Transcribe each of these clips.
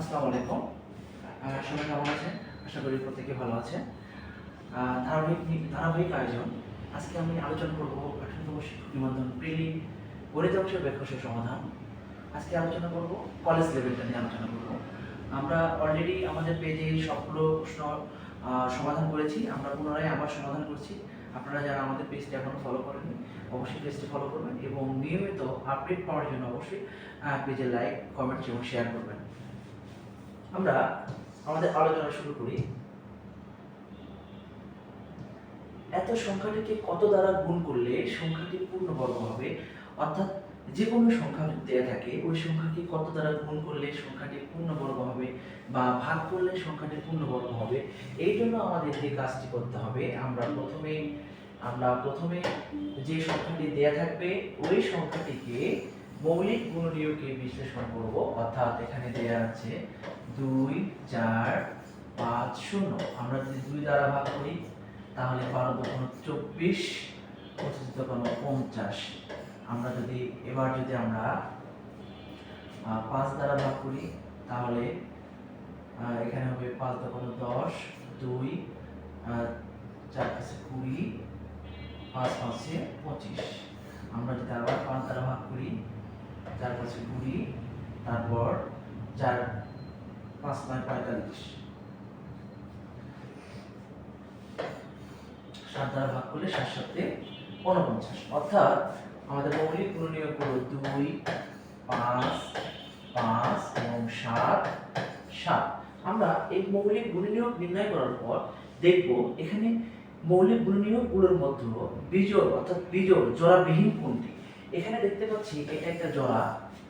আসসালামু আলাইকুম। সবাই কেমন আছেন? আশা করি প্রত্যেকে ভালো আহ, ধারাবাহিক ধারাবাহিক আয়োজন। আজকে আমি আলোচনা করব আঠারোতম শিক্ষক নিবন্ধন প্রিলি গণিত অংশের ব্যাখ্যাংশের সমাধান। আজকে আলোচনা করব কলেজ লেভেলটা নিয়ে আলোচনা করব। আমরা অলরেডি আমাদের পেজে সবগুলো প্রশ্ন সমাধান করেছি। আমরা পুনরায় আবার সমাধান করছি। আপনারা যারা আমাদের পেজটি এখনও ফলো করেননি অবশ্যই পেজটি ফলো করবেন এবং নিয়মিত আপডেট পাওয়ার জন্য অবশ্যই পেজে লাইক কমেন্ট এবং শেয়ার করবেন। আমরা আমাদের আলোচনা শুরু করি। এত সংখ্যাটিকে কত দ্বারা গুণ করলে সংখ্যাটি পূর্ণবর্গ হবে? অর্থাৎ যে কোনো সংখ্যা দেয়া থাকে, ওই সংখ্যাকে কত দ্বারা গুণ করলে সংখ্যাটি পূর্ণবর্গ হবে বা ভাগ করলে সংখ্যাটি পূর্ণবর্গ হবে? এই জন্য আমাদের যে কাজটি করতে হবে, আমরা প্রথমে আমরা প্রথমে যে সংখ্যাটি দেয়া থাকবে, ওই সংখ্যাটিকে মৌলিক গুণনীয়কে বিশ্লেষণ করব। অর্থাৎ এখানে দেয়া আছে দুই, চার, পাঁচ, শূন্য। আমরা যদি দুই দ্বারা ভাগ করি, তাহলে বারো দোকানো চব্বিশ, পঁচিশ দোকানো পঞ্চাশ। আমরা যদি, এবার যদি আমরা পাঁচ দ্বারা ভাগ করি, তাহলে এখানে হবে পাঁচ দোকানো দশ, দুই চার পাঁচে কুড়ি, পাঁচ পাঁচে পঁচিশ। আমরা যদি আবার পাঁচ দ্বারা ভাগ করি চার পাঁচে কুড়ি, তারপর চার পাঁচ নয় পঁয়তাল্লিশ। সাত দ্বারা ভাগ করলে সাত সাতে ঊনপঞ্চাশ অর্থাৎ আমাদের মৌলিক গুণনীয়কগুলো দুই, পাঁচ পাঁচ এবং সাত সাত। আমরা এই মৌলিক গুণনীয়ক নির্ণয় করার পর দেখব এখানে মৌলিক গুণনীয়কগুলোর মধ্যে বিজোড়, অর্থাৎ বিজোড়, জোড়াবিহীন কোনটি? এখানে দেখতে পাচ্ছি এটা একটা জোড়া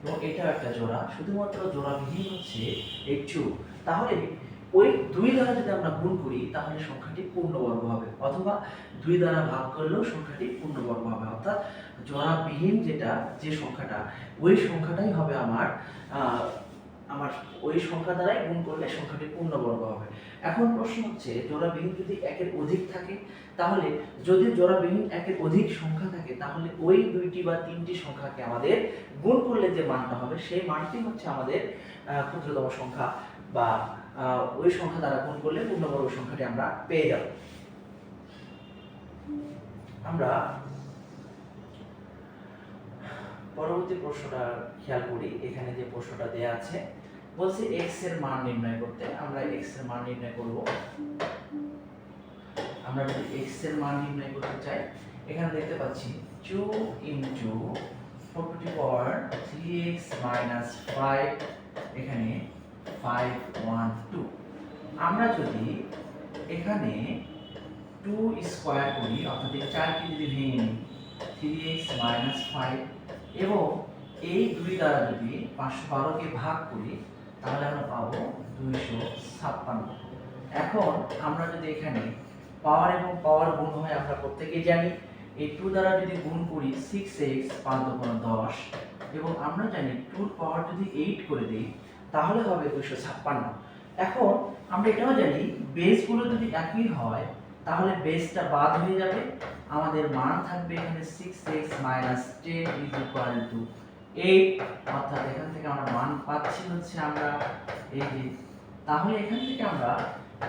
এবং এটাও একটা জোড়া। শুধুমাত্র জোড়াবিহীন হচ্ছে এই তাহলে ওই দুই দ্বারা যদি আমরা গুণ করি, তাহলে সংখ্যাটি পূর্ণবর্গ হবে। অথবা দুই দ্বারা ভাগ করলেও সংখ্যাটি পূর্ণবর্গ হবে। অর্থাৎ জোড়াবিহীন যেটা, যে সংখ্যাটা, ওই সংখ্যাটাই হবে আমার আমার ওই সংখ্যা দ্বারাই গুণ করলে সংখ্যাটি পূর্ণবর্গ হবে। এখন প্রশ্ন হচ্ছে, জোড়াবিহীন যদি একের অধিক থাকে, তাহলে যদি জোড়াবিহীন একের অধিক সংখ্যা থাকে, তাহলে ওই দুইটি বা তিনটি সংখ্যাকে আমাদের গুণ করলে যে মানটা হবে, সেই মানটি হচ্ছে আমাদের ক্ষুদ্রতম সংখ্যা বা ওই সংখ্যা দ্বারা গুণ করলে পূর্ণবর্গ সংখ্যাটি আমরা পেয়ে যাব। আমরা পরবর্তী প্রশ্নটা খেয়াল করি, এখানে যে প্রশ্নটা দেয়া আছে, বলছে x এর মান নির্ণয় করতে, আমরা x এর মান নির্ণয় করব। আমরা যদি x এর মান নির্ণয় করতে চাই, এখানে দেখতে পাচ্ছি 2 into 4 to the power 3x minus 5 এখানে 5 1 2 আমরা যদি এখানে 2 স্কোয়ার করি, অর্থাৎ এই চারকে যদি ভেঙে নিই 3x মাইনাস 5 এবং এই দুই দ্বারা যদি পাঁচশো বারোকে ভাগ করি, তাহলে আমরা পাবো দুইশো ছাপ্পান্ন। এখন আমরা যদি এখানে পাওয়ার এবং পাওয়ার গুণ হয়, আমরা প্রত্যেকেই জানি, এই টু দ্বারা যদি গুণ করি সিক্স এক্স পাঁচ দোকান দশ। এবং আমরা জানি টুর পাওয়ার যদি এইট করে দিই, তাহলে হবে দুশো ছাপ্পান্ন। এখন আমরা এটাও জানি বেসগুলো যদি একই হয়, তাহলে বেসটা বাদ হয়ে যাবে আমাদের মান থাকবে এখানে six x minus ten is equal to eight অর্থাৎ এখান থেকে আমরা মান পাচ্ছি হচ্ছে আমরা এই যে, তাহলে এখান থেকে আমরা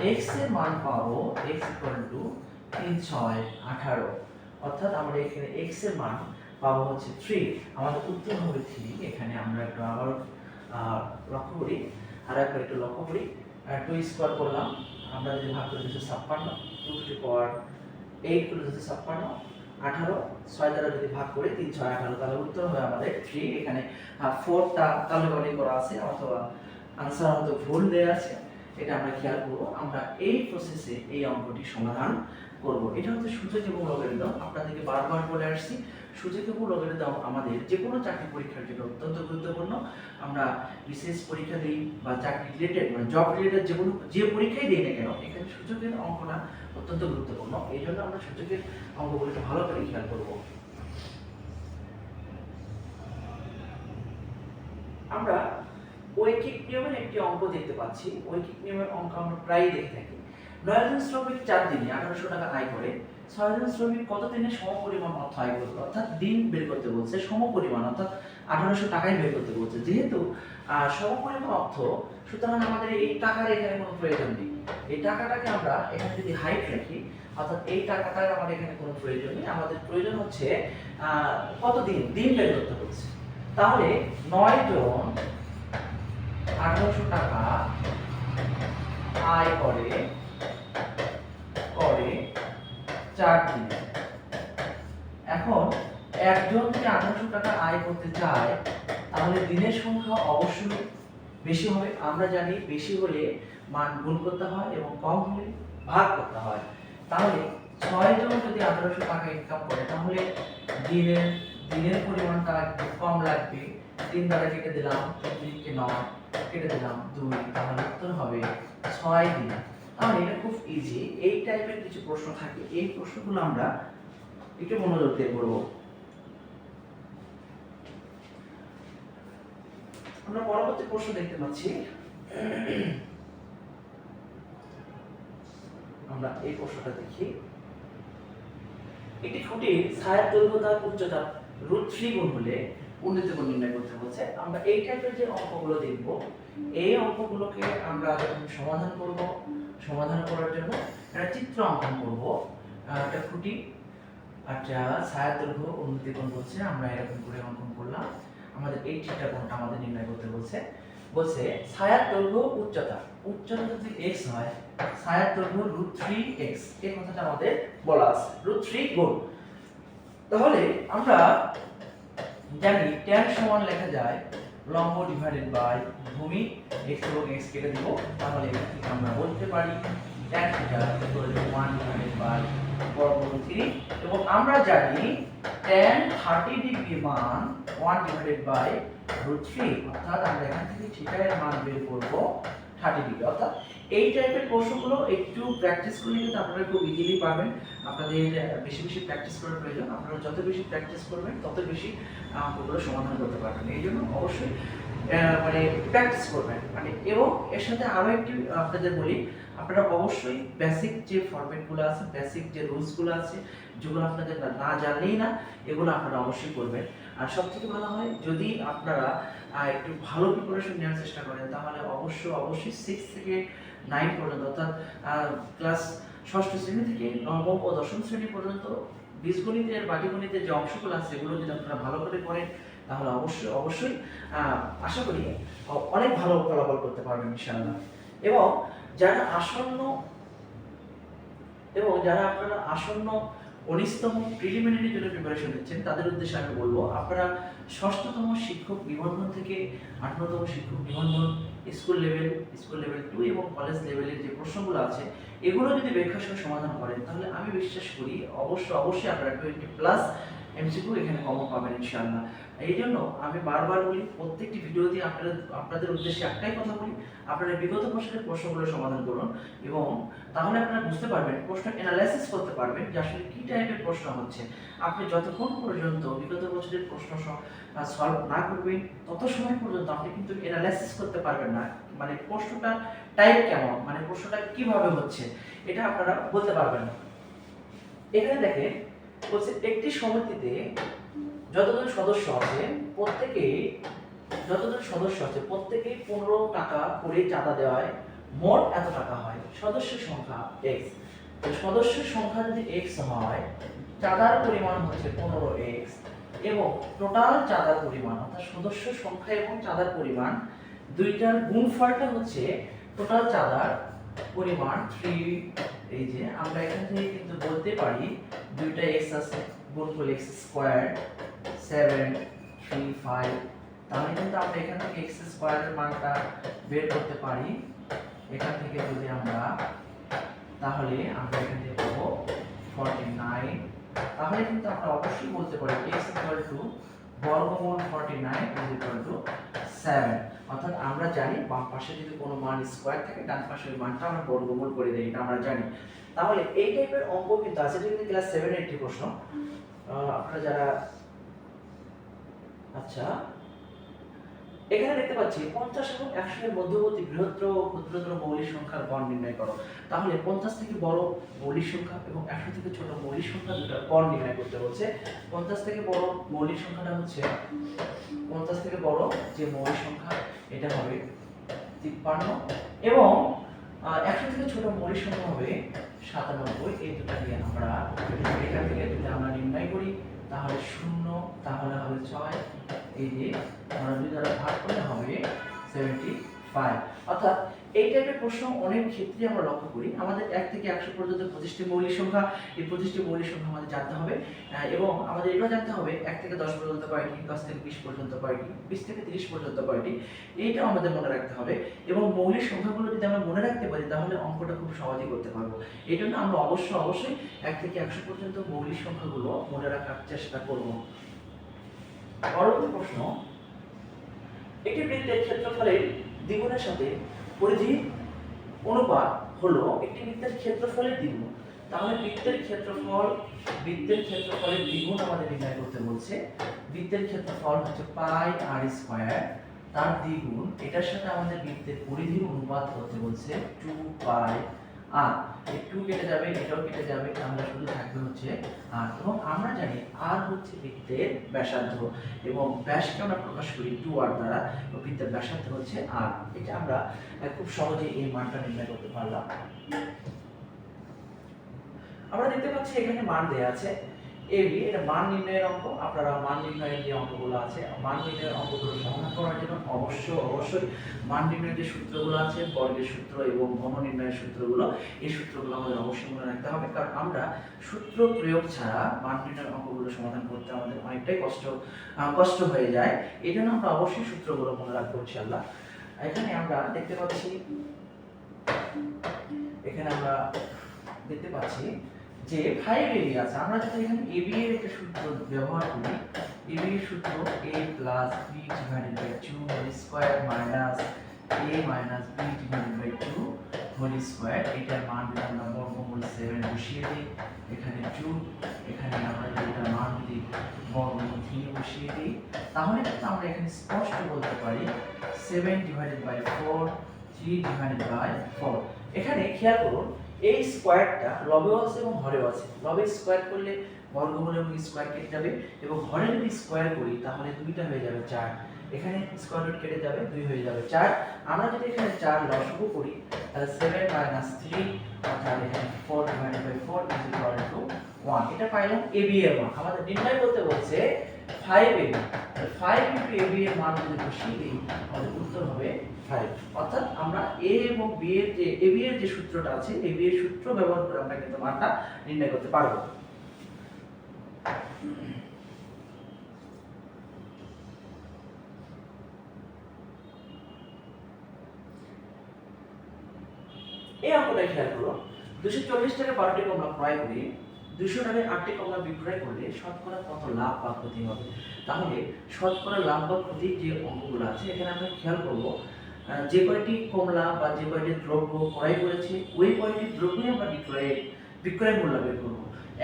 এক্সের মান পাবো এক্স ইকুয়াল টু তিন, ছয়, আঠারো, অর্থাৎ আমরা এখানে এক্সের মান পাবো হচ্ছে থ্রি আমাদের উত্তর হবে থ্রি এখানে আমরা একটু আবার লক্ষ্য করি। আর একবার একটু লক্ষ্য করি। টু স্কোয়ার করলাম। আমরা যদি ভাগ করি দুশো ছাপ্পান্ন টু টু পাওয়ার এইট করে যদি ছাপ্পান্ন, আঠারো, ছয় দ্বারা যদি ভাগ করি তিন, ছয়, আঠারো, তাহলে উত্তর হবে আমাদের থ্রি এখানে ফোরটা অনেক করা আছে, অথবা আনসার হয়তো ভুল দেওয়া আছে, এটা আমরা খেয়াল করব। আমরা এই প্রসেসে এই অঙ্কটি সমাধান করব। এটা হচ্ছে সূচক এবং লগারিদম। আপনাদেরকে বারবার বলে আসছি সূচক এবং লগারিদম আমাদের যে কোনো চাকরি পরীক্ষার জন্য অত্যন্ত গুরুত্বপূর্ণ। আমরা বিশেষ পরীক্ষা দিই বা চাকরি রিলেটেড মানে জব রিলেটেড যে কোনো যে পরীক্ষাই দিই না কেন, এখানে সূচকের অঙ্কটা অত্যন্ত গুরুত্বপূর্ণ। এই জন্য আমরা সূচকের অঙ্কগুলিকে ভালো করে খেয়াল করব। আমরা ঐকিক নিয়মের একটি অঙ্ক দেখতে পাচ্ছি। ঐকিক নিয়মের অঙ্ক আমরা প্রায়ই দেখে থাকি। নয়জন শ্রমিক চার দিনে আঠারোশো টাকা আয় করে। ছয়জন শ্রমিক কত দিনে সম পরিমাণ অর্থ আয় করবে? অর্থাৎ দিন বের করতে বলছে সম পরিমাণ অর্থাৎ আঠারোশো টাকাই বের করতে বলছে। যেহেতু সমপরিমাণ অর্থ, সুতরাং আমাদের এই টাকার এখানে কোনো প্রয়োজন নেই। এই টাকাটাকে আমরা এখানে যদি হাইট রাখি, অর্থাৎ এই টাকাটার আমাদের এখানে কোনো প্রয়োজন নেই। আমাদের প্রয়োজন হচ্ছে কত দিন দিন বের করতে হচ্ছে তাহলে নয় জন আঠারোশো টাকা আয় করে চার দিনে। এখন একজন যদি আঠারোশো টাকা আয় করতে চায়, তাহলে দিনের সংখ্যা অবশ্যই বেশি হবে। আমরা জানি বেশি হলে মান গুণ করতে হয় এবং কম হলে ভাগ করতে হয়। তাহলে ছয় জন যদি আঠারোশো টাকা ইনকাম করে, তাহলে দিনের দিনের পরিমাণটা একটু কম লাগবে। তিন দ্বারা কেটে দিলাম তিনকে নয়, কেটে দিলাম দুই, তাহলে উত্তর হবে ছয় দিন। তাহলে এটা খুব ইজি এই টাইপের কিছু প্রশ্ন থাকে। এই প্রশ্নগুলো আমরা একটু মনোযোগ দিয়ে করব আমরা পরবর্তী প্রশ্ন দেখতে পাচ্ছি। আমরা এই প্রশ্নটা দেখি। একটি খুঁটির ছায়ার দৈর্ঘ্য তার উচ্চতা রুট থ্রি গুণ হলে উন্নত গুণ নির্ণয় করতে বলছে আমরা এই টাইপের যে অঙ্কগুলো দেখব, এই অঙ্কগুলোকে আমরা সমাধান করব। সমাধান করার জন্য একটা চিত্র অঙ্কন করব। একটা খুঁটি, একটা ছায়ার দৈর্ঘ্য উন্নতি বলছে, আমরা এরকম করে অঙ্কন করলাম। আমাদের এই থিটা কোণটা আমাদের নির্ণয় করতে বলছে। বলছে, ছায়ার দৈর্ঘ্য উচ্চতা। উচ্চতা যদি x হয়, ছায়ার দৈর্ঘ্য রুট থ্রি এক্স এই কথাটা আমাদের বলা আছে রুট থ্রি গুণ। তাহলে আমরা জানি ট্যান সমান লেখা যায় লম্ব ডিভাইডেড বাই ভূমি x এবং x কেটে দেব। তাহলে থেকে আমরা বলতে পারি ট্যান থিটা 1 ডিভাইডেড বাই বর্গমূল 3 এবং আমরা জানি ট্যান 30 ডিগ্রি মান one divided by root three অর্থাৎ আমরা এখান থেকে থিটা এর মান বের করব থার্টি ডিগ্রি অর্থাৎ এই টাইপের প্রশ্নগুলো একটু প্র্যাকটিস করলে কিন্তু আপনারা খুব ইজিলি পাবেন। আপনাদের বেশি বেশি প্র্যাকটিস করার প্রয়োজন। আপনারা যত বেশি প্র্যাকটিস করবেন, তত বেশি ওগুলো সমাধান করতে পারবেন। এই জন্য অবশ্যই মানে প্র্যাকটিস করবেন। মানে এবং এর সাথে আরও একটি আপনাদের বলি আপনারা অবশ্যই বেসিক যে ফরম্যাটগুলো আছে বেসিক যে রুলসগুলো আছে, যেগুলো আপনাদের না- জানলেই না, এগুলো আপনারা অবশ্যই করবেন। আর সব থেকে ভালো হয়, যদি আপনারা একটু ভালো প্রিপারেশন নেওয়ার চেষ্টা করেন, তাহলে অবশ্যই অবশ্যই সিক্স থেকে নাইন পর্যন্ত, অর্থাৎ ক্লাস ষষ্ঠ শ্রেণি থেকে নবম ও দশম শ্রেণি পর্যন্ত বীজগণিতের, বাটিগণিতের যে অংশগুলো আছে সেগুলো যদি আপনারা ভালো করে করেন, তাহলে অবশ্যই অবশ্যই আশা করি অনেক ভালো ফলাফল করতে পারবেন, ইনশাআল্লাহ। এবং যারা আসন্ন এবং যারা আপনারা আসন্ন উনিশতম প্রিলিমিনারি জন্য প্রিপারেশন নিচ্ছেন, তাদের উদ্দেশ্যে আমি বলব, আপনারা ষষ্ঠতম শিক্ষক নিবন্ধন থেকে আঠারোতম শিক্ষক নিবন্ধন, school level school level two এবং কলেজ লেভেলের যে প্রশ্নগুলো আছে, এগুলো যদি ব্যাখ্যা সহ সমাধান করেন, তাহলে আমি বিশ্বাস করি অবশ্যই অবশ্যই আপনারা টোয়েন্টি প্লাস এমসিকিউ এখানে কমন পাবেন ইনশাআল্লাহ। এই জন্য আমি বারবার বলি, প্রত্যেকটি ভিডিওতে আপনাদের আপনাদের উদ্দেশ্যে একটাই কথা বলি, আপনারা বিগত বছরের প্রশ্নগুলো সমাধান করুন এবং তাহলে আপনারা বুঝতে পারবেন, প্রশ্ন অ্যানালাইসিস করতে পারবেন যে আসলে কী টাইপের প্রশ্ন হচ্ছে। আপনি যতক্ষণ পর্যন্ত বিগত বছরের প্রশ্ন সলভ না করবেন, তত সময় পর্যন্ত আপনি কিন্তু অ্যানালাইসিস করতে পারবেন না। মানে প্রশ্নটা টাইপ কেমন? মানে প্রশ্নটা কীভাবে হচ্ছে? এটা আপনারা বলতে পারবেন এখানে দেখেন বলছে, একটি সমিতিতে যতজন সদস্য আছে প্রত্যেকে যতজন সদস্য আছে, প্রত্যেকেই পনেরো টাকা করে চাঁদা দেওয়ায় মোট এত টাকা হয়। সদস্য সংখ্যা এক্স সদস্য সংখ্যা যদি এক্স হয়, চাঁদার পরিমাণ হচ্ছে পনেরো এক্স এবং টোটাল চাঁদার পরিমাণ, অর্থাৎ সদস্য সংখ্যা এবং চাঁদার পরিমাণ, দুইটার গুণফলটা হচ্ছে টোটাল চাঁদার পরিমাণ থ্রি এই যে আমরা এখান থেকে কিন্তু বলতে পারি দুইটা এক্স আছে, গুণফল x square seven three five তাহলে কিন্তু আমরা এখান থেকে এক্স স্কোয়ারের মানটা বের করতে পারি। এখান থেকে যদি আমরা, তাহলে আমরা এখান থেকে পাবো ফর্টি নাইন তাহলে কিন্তু আমরা অবশ্যই বলতে পারি এক্স ইকুয়াল টু বর্গমূল forty nine is equal to seven অর্থাৎ আমরা জানি বাম পাশে যদি কোনো মান স্কোয়ার থাকে, ডান পাশের মানটা আমরা বর্গমূল করে দিই, এটা আমরা জানি। তাহলে এই টাইপের অঙ্ক কিন্তু আছে এটা কিন্তু ক্লাস সেভেন একটি প্রশ্ন। আপনারা যারা আচ্ছা। এখানে দেখতে পাচ্ছি পঞ্চাশ এবং একশো এর মধ্যবর্তী বৃহত্তর ক্ষুদ্রতর মৌলিক সংখ্যার গড় নির্ণয় করো। তাহলে পঞ্চাশ থেকে বড় মৌলিক সংখ্যা এবং একশো থেকে ছোট মৌলিক সংখ্যা দুটার গড় নির্ণয় করতে বলছে পঞ্চাশ থেকে বড় মৌলিক সংখ্যাটা হচ্ছে, পঞ্চাশ থেকে বড় যে মৌলিক সংখ্যা, এটা হবে তিপ্পান্ন এবং একশো থেকে ছোট মৌলিক সংখ্যা হবে সাতানব্বই। এই দুটা দিয়ে আমরা, এখান থেকে যদি আমরা নির্ণয় করি। তাহলে শূন্য, তাহলে হবে ছয়। এই যে ফাইভ অর্থাৎ এই টাইপের প্রশ্ন অনেক আমরা লক্ষ্য করি। আমাদের এক থেকে একশো পর্যন্ত মৌলিক সংখ্যা, এই মৌলিক সংখ্যা আমাদের জানতে হবে। এবং আমাদের এটাও জানতে হবে, এক থেকে দশ পর্যন্ত থেকে বিশ পর্যন্ত বিশ থেকে তিরিশ পর্যন্ত এইটাও আমাদের মনে রাখতে হবে। এবং মৌলিক সংখ্যাগুলো যদি আমরা মনে রাখতে পারি, তাহলে অঙ্কটা খুব সহজেই করতে পারব। আমরা অবশ্যই এক থেকে একশো পর্যন্ত মৌলিক সংখ্যাগুলো মনে রাখার চেষ্টা করব। পরবর্তী প্রশ্ন। একটি বৃত্তের ক্ষেত্রফলের দ্বিগুণের সাথে পরিধি অনুপাত হলো একটি বৃত্তের ক্ষেত্রফলের দ্বিগুণ। তাহলে বৃত্তের ক্ষেত্রফল, বৃত্তের ক্ষেত্রফলের দ্বিগুণ আমাদের নির্ণয় করতে বলছে। বৃত্তের ক্ষেত্রফল হচ্ছে পাই আর স্কোয়ার। তার দ্বিগুণ, এটার সাথে আমাদের বৃত্তের পরিধির অনুপাত করতে বলছে টু পাই আর এই টু কেটে যাবে, এটাও কেটে যাবে আমরা শুধু থাকবে হচ্ছে, আর এবং আমরা জানি আর হচ্ছে বৃত্তের ব্যাসার্ধ এবং ব্যাসকে আমরা প্রকাশ করি টু আর দ্বারা বৃত্তের ব্যাসার্ধ হচ্ছে আর এটা আমরা খুব সহজে এই মানটা নির্ণয় করতে পারলাম। আমরা দেখতে পাচ্ছি এখানে মান দেয়া আছে। এ বি এটা মান নির্ণয়ের অঙ্ক। আপনারা মান নির্ণয়ের যে অঙ্কগুলো আছে, মান নির্ণয়ের অঙ্কগুলো সমাধান করার জন্য অবশ্য অবশ্যই মান নির্ণয়ের যে সূত্রগুলো আছে, বর্গের সূত্র এবং ঘন নির্ণয়ের সূত্রগুলো, এই সূত্রগুলো আমাদের অবশ্যই মনে রাখতে হবে। কারণ আমরা সূত্র প্রয়োগ ছাড়া মান নির্ণয়ের অঙ্কগুলো সমাধান করতে আমাদের অনেকটাই কষ্ট কষ্ট হয়ে যায়। এই জন্য আমরা অবশ্যই সূত্রগুলো মনে রাখব ইনশাল্লাহ এখানে আমরা দেখতে পাচ্ছি, এখানে আমরা দেখতে পাচ্ছি যে ফাইভ এবি আছে, আমরা যদি এখানে এবি এর একটা সূত্র ব্যবহার করি এবি এর সূত্র a plus B divided by two whole square minus A minus B divided by two whole square এটার মান যদি আমরা বর্গমূল সেভেন বসিয়ে দিই, এখানে টু এখানে আমরা এটার মান যদি বর্গমূল থ্রি বসিয়ে দিই, তাহলে কিন্তু আমরা এখানে স্পষ্ট বলতে পারি seven divided by four three divided by four এখানে খেয়াল করুন এই স্কোয়ারটা লবেও আছে এবং হরেও আছে। লবে স্কোয়ার করলে বর্গমূল এবং স্কোয়ার কেটে যাবে এবং হরে যদি স্কোয়ার করি, তাহলে দুইটা হয়ে যাবে চার। এখানে স্কোয়ার রুট কেটে যাবে, দুই হয়ে যাবে চার। আমরা যদি এখানে চার লসগু করি, তাহলে সেভেন মাইনাস থ্রি অর্থাৎ এখানে four divided by four is equal to one এটা পাইলাম এ বি এর মান। আমাদের নির্ণয় করতে বলছে five A five into A B এর মান যদি বসিয়ে দিই আমাদের উত্তর হবে ফাইভ অর্থাৎ আমরা এ এবং বি এর যে এ বি এর যে সূত্রটা আছে এ বি এর সূত্র ব্যবহার করে আমরা কিন্তু মানটা নির্ণয় করতে পারব। এই অঙ্কটা খেয়াল করো দুশো চল্লিশ টাকা বারোটি কমলা ক্রয় করে। দুশো টাকায় আটটি কমলা বিক্রয় করলে শতকরা কত লাভ বা ক্ষতি হবে? তাহলে শতকরা লাভ বা ক্ষতির যে অঙ্কগুলো আছে, এখানে আমরা খেয়াল করব যে কয়টি কমলা বা যে কয়টি দ্রব্য ক্রয় করেছে, ওই কয়টি দ্রব্যই আমরা বিক্রয়ের বিক্রয় মূল্য বের করব।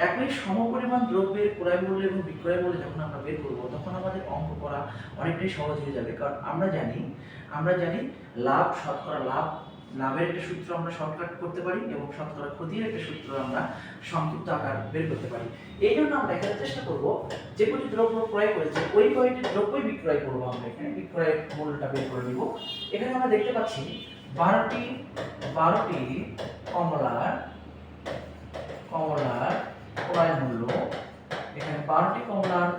একই সমপরিমাণ দ্রব্যের ক্রয় মূল্য এবং বিক্রয় মূল্য যখন আমরা বের করব, তখন আমাদের অঙ্ক করা অনেকটাই সহজ হয়ে যাবে। কারণ আমরা জানি আমরা জানি লাভ, শতকরা লাভ লাভের একটা সূত্র আমরা শর্টকাট করতে পারি এবং শতকরা ক্ষতির একটা সূত্র আমরা সংক্ষিপ্ত আকার বের করতে পারি। এই জন্য আমরা এখানে চেষ্টা করব যে কটি দ্রব্য ক্রয় করেছে, ওই কয়টি দ্রব্যই বিক্রয় করব আমরা এখানে। বিক্রয়ের মূল্যটা বের করে নিব। এখানে আমরা দেখতে পাচ্ছি বারোটি বারোটি কমলার কমলার ক্রয় মূল্য। এখানে বারোটি কমলার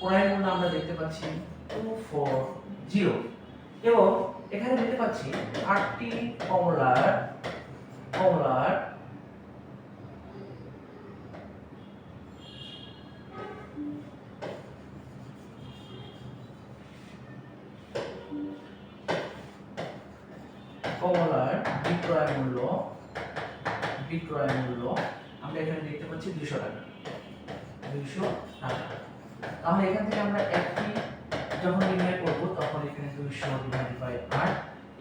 ক্রয় মূল্য আমরা দেখতে পাচ্ছি টু ফোর জিরো এবং এখানে দেখতে পাচ্ছি আটটি কমলার কমলার বিক্রয় মূল্য বিক্রয় মূল্য আমরা এখানে দেখতে পাচ্ছি দুশো টাকা দুইশো টাকা তাহলে এখান থেকে আমরা একটি যখন নির্ণয় করব তখন এখানে দুইশো ডিভাইডেড বাই আট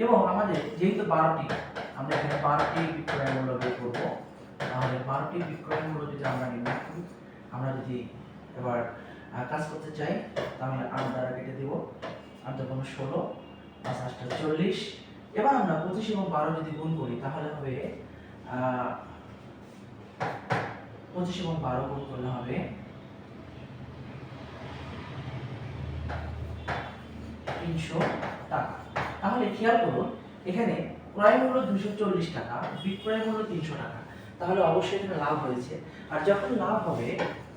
এবং আমাদের যেহেতু বারোটি বারোটি বিক্রয় মূল্য বের করব। তাহলে বারোটি বিক্রয় মূল্য যদি আমরা নির্ণয় করি, আমরা যদি এবার কাজ করতে চাই, তাহলে আট দ্বারা কেটে দেবো। আট কোনো ষোলো, পাঁচ আটটা চল্লিশ। এবার আমরা পঁচিশ এবং বারো যদি গুণ করি, তাহলে হবে পঁচিশ এবং বারো গুণ করলে হবে, তিনশো টাকা। তাহলে খেয়াল করুন, এখানে ক্রয় মূল্য দুশো চল্লিশ টাকা, বিক্রয় মূল্য তিনশো টাকা। তাহলে অবশ্যই এখানে লাভ হয়েছে। আর যখন লাভ হবে,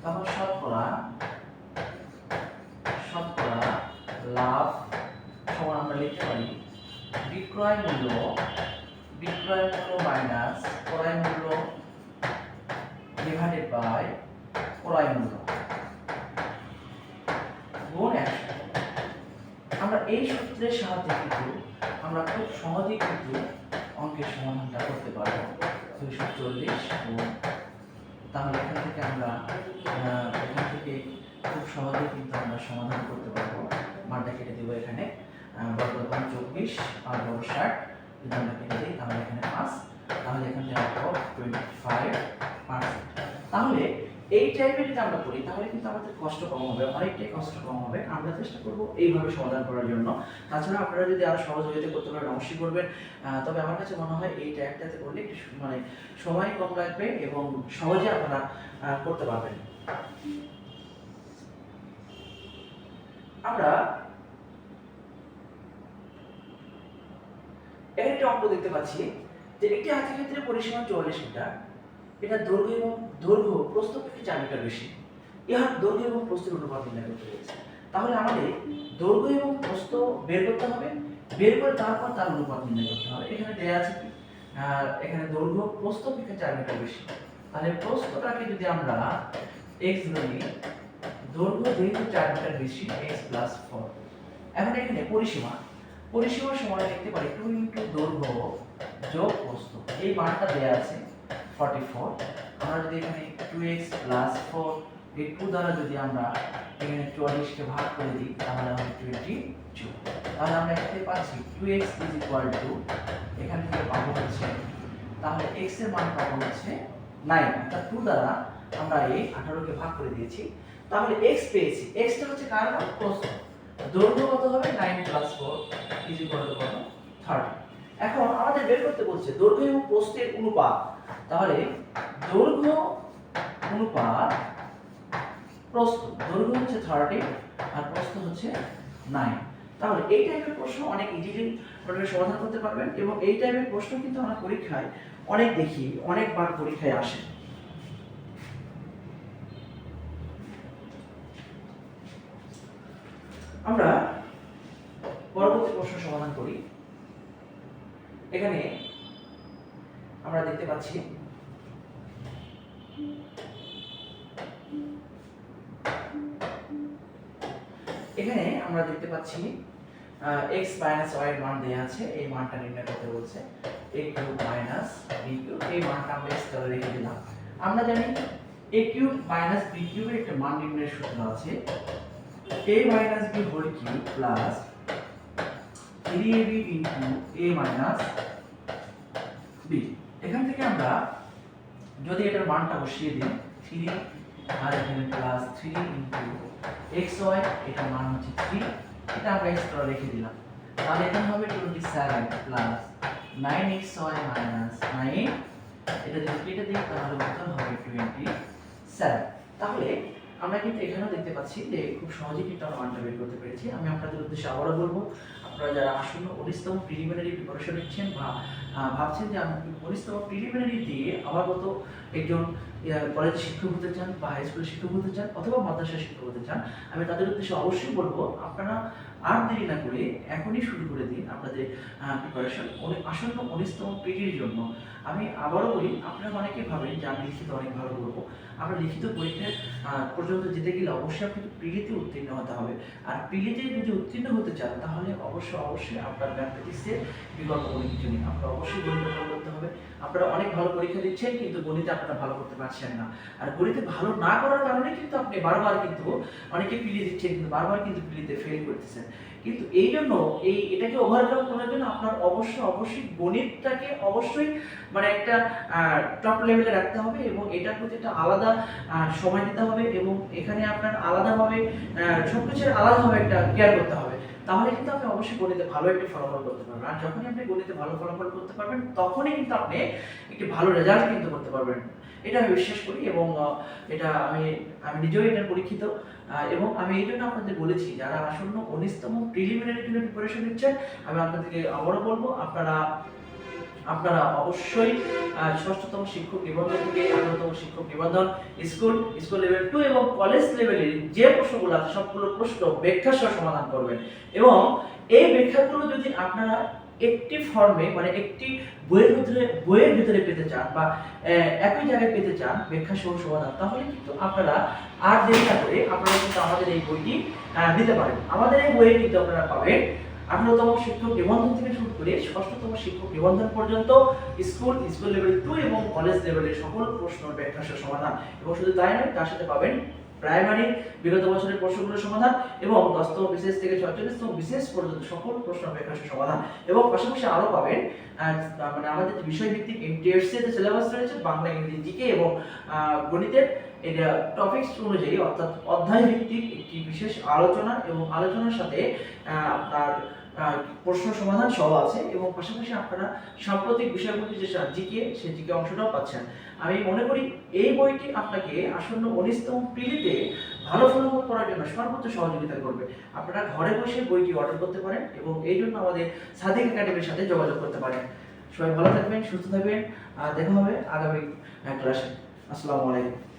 তখন শতকরা শতকরা লাভ সমান আমরা লিখতে পারি বিক্রয় মূল্য বিক্রয় মূল্য মাইনাস ক্রয় মূল্য ডিভাইডেড বাই ক্রয় মূল্য গুণ একশো আমরা এই সূত্রের সাহায্যে কিন্তু আমরা খুব সহজেই কিন্তু অঙ্কের সমাধানটা করতে পারব। দুইশো চল্লিশ তাহলে এখান থেকে আমরা এখান থেকে খুব সহজেই কিন্তু আমরা সমাধান করতে পারব। মানটা কেটে দেবো এখানে। বর্তমান চব্বিশ, আর বড় ষাট। যদি আমরা কেটে দিই, তাহলে এখানে পাঁচ। তাহলে এখান থেকে আমরা টোয়েন্টি ফাইভ পার্সেন্ট তাহলে এই টাইপের যদি আমরা করি, তাহলে কিন্তু আমাদের কষ্ট কম হবে, অনেকটাই কষ্ট কম হবে। আমরা চেষ্টা করব এইভাবে সমাধান করার জন্য। তাছাড়া আপনারা যদি আরও সহযোগিতা করতে পারেন, অবশ্যই করবেন। তবে আমার কাছে মনে হয় এই ট্যাগটাতে করলে মানে সময় কম লাগবে এবং সহজে আপনারা করতে পারবেন। আমরা এখানে একটা অঙ্ক দেখতে পাচ্ছি যে একটি আয়তক্ষেত্রের পরিসীমা চুয়াল্লিশ মিটার। এটা দৈর্ঘ্য এবং দৈর্ঘ্য প্রস্থ থেকে চার মিটার বেশি। ইহার দৈর্ঘ্য এবং প্রস্থের অনুপাত নির্ণয় করতে হয়েছে। তাহলে আমাদের দৈর্ঘ্য এবং প্রস্থ বের করতে হবে, বের করে তারপর তার অনুপাত নির্ণয় করতে হবে। এখানে দেয়া আছে কি? এখানে দৈর্ঘ্য প্রস্থ থেকে চার মিটার বেশি। তাহলে প্রস্থটাকে যদি আমরা এক্স ধরি, দৈর্ঘ্য যেহেতু চার মিটার বেশি এক্স প্লাস ফোর এখন এখানে পরিসীমা। পরিসীমার সময় দেখতে পারি টু ইন্টু দৈর্ঘ্য যোগ প্রস্থ। এই মানটা দেয়া আছে ফর্টি ফোর আমরা যদি এখানে টু এক্স প্লাস ফোর এই টু দ্বারা যদি আমরা এখানে চুয়াল্লিশকে ভাগ করে দিই, তাহলে হবে টোয়েন্টি টু তাহলে আমরা এখান পাচ্ছি two x is equal to এখান থেকে পাবো হচ্ছে, তাহলে এক্সের মান পাবো হচ্ছে নাইন অর্থাৎ টু দ্বারা আমরা এই আঠারোকে ভাগ করে দিয়েছি। তাহলে এক্স পেয়েছি এক্সটা হচ্ছে কার মান? প্রস্থ দৈর্ঘ্য কত হবে? Nine plus four is equal to কত? থার্টি এখন আমাদের বের করতে বলছে দৈর্ঘ্য এবং প্রস্থের অনুপাত। তাহলে দৈর্ঘ্য অনুপাত প্রস্থ, দৈর্ঘ্য হচ্ছে থার্টি আর প্রস্থ হচ্ছে নাইন তাহলে এই টাইপের প্রশ্ন অনেক ইজিলি আপনারা সমাধান করতে পারবেন এবং এই টাইপের প্রশ্ন কিন্তু আমরা পরীক্ষায় অনেক দেখি, অনেকবার পরীক্ষায় আসে আমরা পরবর্তী প্রশ্ন সমাধান করি এখানে আমরা এখানে আমরা দেখতে পাচ্ছি এক্স মাইনাস ওয়াই এর মান দেওয়া আছে, এই মানটা নির্ণয় করতে বলছে। A cube minus B cube এই মানটা আমরা ধরে রেখে দিলাম। আমরা জানি এ কিউব মাইনাস কিউবের একটা মান নির্ণয়ের সূত্র আছে। a minus B whole cube plus three A B into A minus B এখান থেকে আমরা যদি এটার মানটা বসিয়ে দিই থ্রি আর এখানে plus three into x y এটার মান হচ্ছে থ্রি এটা আমরা এক্সট্রা রেখে দিলাম। তাহলে এখানে হবে twenty seven plus nine x y minus nine এটা যদি কেটে দিই, তাহলে উত্তর হবে টোয়েন্টি সেভেন তাহলে আমরা কিন্তু এখানেও দেখতে পাচ্ছি যে খুব সহজেই কিন্তু আমরা মানটা বের করতে পেরেছি। আমি আপনাদের উদ্দেশ্যে আবারও বলব আপনারা যারা আসন্ন উনিশতম প্রিলিমিনারি প্রিপারেশন নিচ্ছেন বা ভাবছেন যে আমি উনিশতম প্রিলিমিনারি দিয়ে আমার মতো একজন কলেজ শিক্ষক হতে চান বা হাই স্কুলের শিক্ষক হতে চান অথবা মাদ্রাসা শিক্ষক হতে চান, আমি তাদের উদ্দেশ্যে অবশ্যই বলব, আপনারা আর দেরি না করে এখনই শুরু করে দিন আপনাদের প্রিপারেশন আসন্ন উনিশতম পিডির জন্য। আমি আবারও বলি, আপনারা অনেকে ভাবেন যে আমি লিখিত অনেক ভালো করব। আমরা লিখিত পরীক্ষায় পর্যন্ত যেতে গেলে অবশ্যই আপনাকে পিলিতে উত্তীর্ণ হতে হবে। আর পিলিতে যদি উত্তীর্ণ হতে চান, তাহলে অবশ্যই অবশ্যই আপনার ম্যাথমেটিক্সের বিকল্প কোনো কিছু নেই। আপনার অবশ্যই ভালো করতে হবে। আপনারা অনেক ভালো পরীক্ষা দিচ্ছেন, কিন্তু গণিতে আপনারা ভালো করতে পারছেন না। আর গণিতে ভালো না করার কারণে কিন্তু আপনি বারবার কিন্তু অনেকে পিলি দিচ্ছেন, কিন্তু বারবার কিন্তু পিলিতে ফেল করতেছেন। কিন্তু এই জন্য এই এটাকে ওভারকাম করার জন্য আপনার অবশ্যই অবশ্যই গণিতটাকে অবশ্যই মানে একটা টপ লেভেলে রাখতে হবে এবং এটার প্রতি একটা আলাদা সময় দিতে হবে এবং এখানে আপনার আলাদাভাবে সব কিছুর আলাদাভাবে একটা কেয়ার করতে হবে। তাহলে কিন্তু আপনি অবশ্যই গণিতে ভালো একটি ফলাফল করতে পারবেন। আর যখনই আপনি গণিতে ভালো ফলাফল করতে পারবেন, তখনই কিন্তু আপনি একটি ভালো রেজাল্ট কিন্তু করতে পারবেন। এটা আমি বিশ্বাস করি এবং এটা আমি আমি নিজেও এটা পরীক্ষিত। এবং আমি এই জন্য আপনাদের বলেছি, যারা আসন্ন উনিশতম প্রিলিমিনারি জন্য প্রিপারেশন নিচ্ছেন, আমি আপনাদেরকে আবারও বলব, আপনারা আপনারা অবশ্যই ষষ্ঠতম শিক্ষক নিবন্ধন থেকে এগারোতম শিক্ষক নিবন্ধন, স্কুল স্কুল লেভেল টু এবং কলেজ লেভেলের যে প্রশ্নগুলো আছে, সবগুলো প্রশ্ন ব্যাখ্যা সহ সমাধান করবেন। এবং এই ব্যাখ্যাগুলো যদি আপনারা একটি ফর্মে মানে একটি বইয়ের ভিতরে বইয়ের ভিতরে পেতে চান বা একই জায়গায় পেতে চান ব্যাখ্যা সহ সমাধান, তাহলে কিন্তু আপনারা আর দেরি না করে আপনারা কিন্তু আমাদের এই বইটি নিতে পারেন। আমাদের এই বইয়ে কিন্তু আপনারা পাবেন আঠারোতম শিক্ষক নিবন্ধন থেকে শুরু করে ষষ্ঠতম শিক্ষক নিবন্ধন পর্যন্ত স্কুল স্কুল লেভেল টু এবং কলেজ লেভেলের সকল প্রশ্ন ব্যাখ্যা সমাধান। এবং শুধু তাই নয়, তার সাথে পাবেন প্রাইমারি বিগত বছরের প্রশ্নগুলোর সমাধান এবং দশতম বিশেষ থেকে ছয়চল্লিশতম বিশেষ পর্যন্ত সকল প্রশ্ন ব্যাখ্যা সমাধান। এবং পাশাপাশি আরও পাবেন মানে আমাদের বিষয়ভিত্তিক এমটিএসসি যে সিলেবাস রয়েছে, বাংলা, ইংরেজি জিকে এবং গণিতের এটা টপিকস অনুযায়ী অর্থাৎ অধ্যায় ভিত্তিক একটি বিশেষ আলোচনা এবং আলোচনার সাথে আপনার প্রশ্ন সমাধান সহ আছে এবং পাশাপাশি আপনারা সাম্প্রতিক বিষয়গুলি যে জিকে, সে জিকে অংশটাও পাচ্ছেন। আমি মনে করি এই বইটি আপনাকে আসন্ন উনিশতম পিলিতে ভালো ফলাফল করার জন্য সর্বোচ্চ সহযোগিতা করবে। আপনারা ঘরে বসে বইটি অর্ডার করতে পারেন এবং এই জন্য আমাদের সাদিক একাডেমির সাথে যোগাযোগ করতে পারেন। সবাই ভালো থাকবেন, সুস্থ থাকবেন, আর দেখা হবে আগামী ক্লাসে। আসসালামু আলাইকুম।